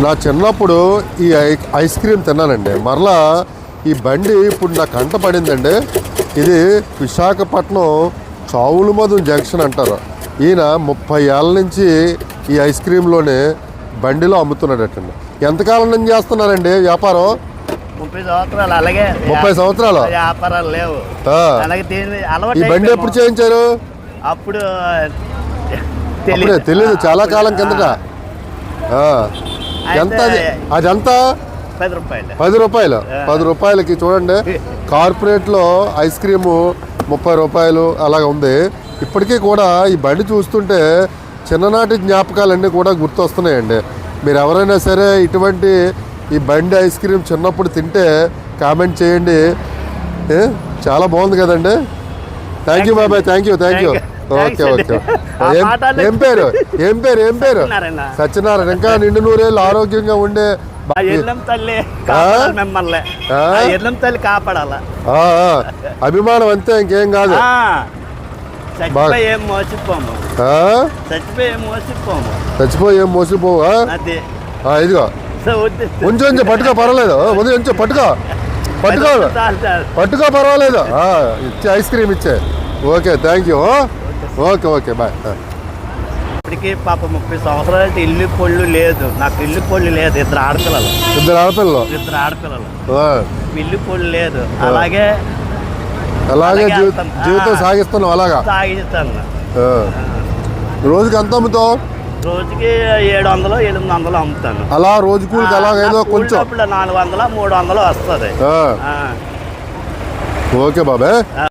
నా చిన్నప్పుడు ఈ ఐస్ క్రీమ్ తిన్నానండి. మరలా ఈ బండి ఇప్పుడు నా కంట పడిందండి. ఇది విశాఖపట్నం చావులమధు జంక్షన్ అంటారు. ఈయన ముప్పై ఏళ్ళ నుంచి ఈ ఐస్ క్రీమ్లోనే బండిలో అమ్ముతున్నాడటండి. ఎంతకాలం నుంచి చేస్తున్నారండి వ్యాపారం? ముప్పై సంవత్సరాలు అలాగే. ముప్పై సంవత్సరాలు? వ్యాపారాలు లేవు. ఈ బండి. ఎప్పుడు చేయించారు? అప్పుడు తెలీదు. చాలా కాలం కిందట. ఎంత అది? అదెంత పది రూపాయలు. పది రూపాయలు. పది రూపాయలకి చూడండి. కార్పొరేట్లో ఐస్ క్రీము ముప్పై రూపాయలు అలాగ ఉంది. ఇప్పటికీ కూడా ఈ బండి చూస్తుంటే చిన్ననాటి జ్ఞాపకాలన్నీ కూడా గుర్తొస్తున్నాయండి. మీరు ఎవరైనా సరే ఇటువంటి ఈ బండి ఐస్ క్రీమ్ చిన్నప్పుడు తింటే కామెంట్ చేయండి? చాలా బాగుంది కదండి. థ్యాంక్ యూ బాబాయ్ thank you thank you okay. Okay ఏం పేరు? ఏం పేరు? ఏం పేరు? సత్యనారాయణ. ఇంకా నిండు నూరేళ్ళు ఆరోగ్యంగా ఉండే అభిమానం అంతే ఇంకేం కాదు. చచ్చిపోయి మోసిపోము? చచ్చిపోయి మోసిపోవా ఇదిగో. ఉంచు పట్టుకో పర్వాలేదు. ఉంచు పట్టుకో. పట్టుకో. పట్టుకో పర్వాలేదు. ఇచ్చే ఐస్ క్రీమ్ ఇచ్చే. Okay thank you. Okay okay bye. ఇప్పటికి పాప ముప్పై సంవత్సరాలు ఇల్లు పొళ్ళు లేదు. నాకు ఇల్లు పొళ్ళు లేదు ఇద్దరు ఆడపిల్లలు. ఇద్దరు ఆడపిల్లలు? ఇద్దరు ఆడపిల్లలు. ఇల్లు పొళ్ళు లేదు. అలాగే అలాగే. జీవితం. సాగిస్తున్నాం అలాగా? సాగిస్తాను. రోజుకి ఎంత అమ్ముతావు? రోజుకి ఏడు వందలు ఎనిమిది వందలు అమ్ముతాను. అలా రోజు కూలికి అలాగ ఏదో కొంచెం. నాలుగు వందలు మూడు వందలు వస్తుంది ఓకే బాబాయ్.